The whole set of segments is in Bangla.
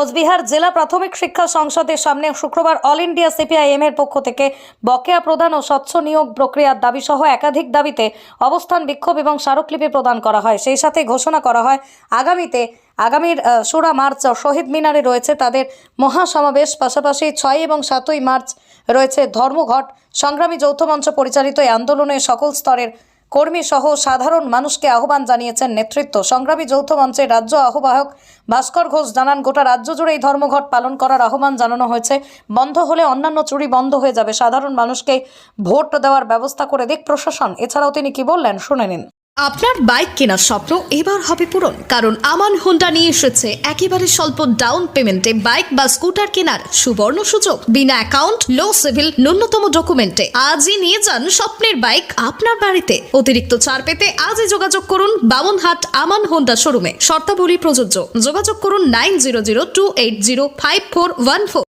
কোচবিহার জেলা প্রাথমিক শিক্ষা সংসদের সামনে শুক্রবার অল ইন্ডিয়া সিপিআইএম এর পক্ষ থেকে বকেয়া প্রদান ও স্বচ্ছ নিয়োগ প্রক্রিয়ার দাবি সহ একাধিক দাবিতে অবস্থান বিক্ষোভ এবং স্মারকলিপি প্রদান করা হয়। সেই সাথে ঘোষণা করা হয়, আগামীতে আগামীর ষোড়া মার্চ শহীদ মিনারে রয়েছে তাদের মহাসমাবেশ। পাশাপাশি ছয় এবং সাতই মার্চ রয়েছে ধর্মঘট। সংগ্রামী যৌথ মঞ্চ পরিচালিত এই আন্দোলনে সকল স্তরের কর্মী সহ সাধারণ মানুষকে আহ্বান জানিয়েছেন নেতৃত্ব। সংগ্রামী যৌথ মঞ্চে রাজ্য আহ্বায়ক ভাস্কর ঘোষ জানান, গোটা রাজ্য জুড়ে এই ধর্মঘট পালন করার আহ্বান জানানো হয়েছে। বন্ধ হলে অন্যান্য চুরি বন্ধ হয়ে যাবে। সাধারণ মানুষকে ভোট দেওয়ার ব্যবস্থা করে দিক প্রশাসন। এছাড়াও তিনি কি বললেন, শুনে নিন। আপনার বাইক কেনার স্বপ্ন এবার হবে পূরণ, কারণ আমান হোন্ডা নিয়ে এসেছে একেবারে স্বল্প ডাউন পেমেন্টে বাইক বা স্কুটার কেনার সুবর্ণ সুযোগ। বিনা অ্যাকাউন্ট লো সিভিল ন্যূনতম ডকুমেন্টে আজই নিয়ে যান স্বপ্নের বাইক আপনার বাড়িতে। অতিরিক্ত ছাড় পেতে আজই যোগাযোগ করুন বামনহাট আমান হোন্ডা শোরুমে শর্তাবলী প্রযোজ্য। যোগাযোগ করুন nine zero zero two eight zero five four one four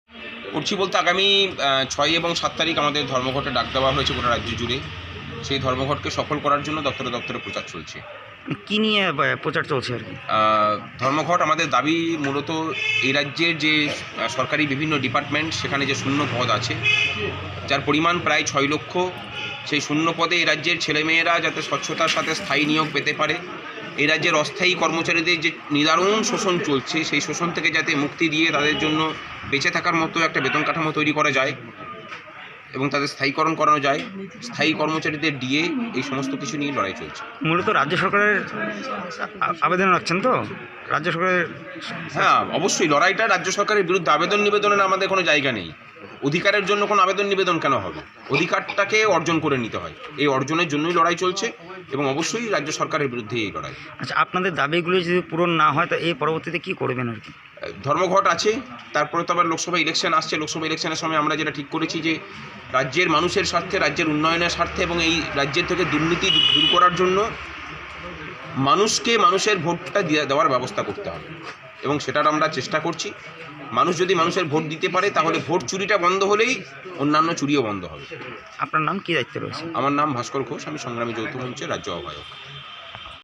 করছি বলতে আগামী ছয় এবং সাত তারিখ আমাদের ধর্মঘটে ডাক দেওয়া হয়েছে গোটা রাজ্য জুড়ে। সেই ধর্মঘটকে সফল করার জন্য দপ্তরে দপ্তরে প্রচার চলছে। কি নিয়ে প্রচার চলছে আর কি? ধর্মঘট আমাদের দাবি মূলত এই রাজ্যের যে সরকারি বিভিন্ন ডিপার্টমেন্ট সেখানে যে শূন্য পদ আছে যার পরিমাণ প্রায় ছয় লক্ষ সেই শূন্য পদে এই রাজ্যের ছেলেমেয়েরা যাতে স্বচ্ছতার সাথে স্থায়ী নিয়োগ পেতে পারে এই রাজ্যের অস্থায়ী কর্মচারীদের যে নিদারুণ শোষণ চলছে সেই শোষণ থেকে যাতে মুক্তি দিয়ে তাদের জন্য বেঁচে থাকার মতো একটা বেতন কাঠামো তৈরি করা যায়। এবং তাদের স্থায়ীকরণ করানো যায়। স্থায়ী কর্মচারীদের ডিএ এই সমস্ত কিছু নিয়ে লড়াই চলছে। মূলত রাজ্য সরকারের আবেদন রাখছেন তো? রাজ্য সরকারের হ্যাঁ অবশ্যই লড়াইটা রাজ্য সরকারের বিরুদ্ধে আবেদন নিবেদনের আমাদের কোনো জায়গা নেই। অধিকারের জন্য কোনো আবেদন নিবেদন কেন হবে? অধিকারটাকে অর্জন করে নিতে হয়। এই অর্জনের জন্যই লড়াই চলছে এবং অবশ্যই রাজ্য সরকারের বিরুদ্ধে এই লড়াই। আচ্ছা আপনাদের দাবিগুলো যদি পূরণ না হয় তো এই পরবর্তীতে কি করবেন আর কি? ধর্মঘট আছে তারপরে তো আবার লোকসভা ইলেকশন আসছে। লোকসভা ইলেকশনের সময় আমরা যেটা ঠিক করেছি যে রাজ্যের মানুষের স্বার্থে রাজ্যের উন্নয়নের স্বার্থে এবং এই রাজ্যের থেকে দুর্নীতি দূর করার জন্য মানুষকে মানুষের ভোটটা দিয়ে দেওয়ার ব্যবস্থা করতে হবে। এবং সেটার আমরা চেষ্টা করছি। মানুষ যদি মানুষের ভোট দিতে পারে তাহলে ভোট চুরিটা বন্ধ হলেই অন্যান্য চুরিও বন্ধ হবে। আপনার নাম কি দায়িত্ব রয়েছে? আমার নাম ভাস্কর ঘোষ আমি সংগ্রামী যৌথ মঞ্চের রাজ্য আহ্বায়ক।